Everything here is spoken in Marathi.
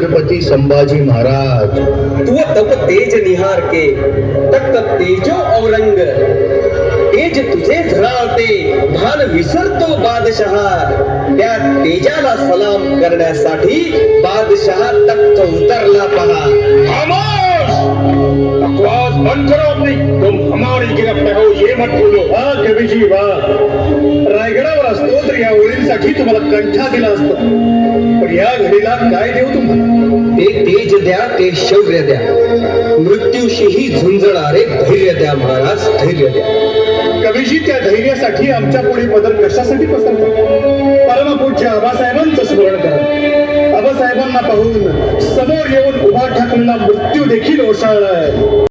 संभाजी महाराज. तू तप तेज निहार के तक तेजो औरंग. तेज तुझे झळावते भान विसरतो बादशहा त्या तेजाला सलाम करण्यासाठी बादशहा तख्त उतरला पहा. बकवास बंद करो अपनी। तुम हमारी गिरफ्त हो ये मत बोलो हा कवीजी वा रायगडावर असतो तर या ओळींसाठी तुम्हाला कंठा दिला असतो पण या घडीला काय देऊ तुम्हाला द्या ते शौर्य द्या. मृत्यूशीही झुंजणारे धैर्य द्या महाराज धैर्य द्या. कवीजी त्या धैर्यासाठी आमच्या पुढे बदल कशासाठी पसरतो? परमपूज्य आबासाहेबांचं स्मरण करा. आबासाहेबांना पाहून समोर येऊन उभा ठाकरेंना मृत्यू देखील ओशाळलाय.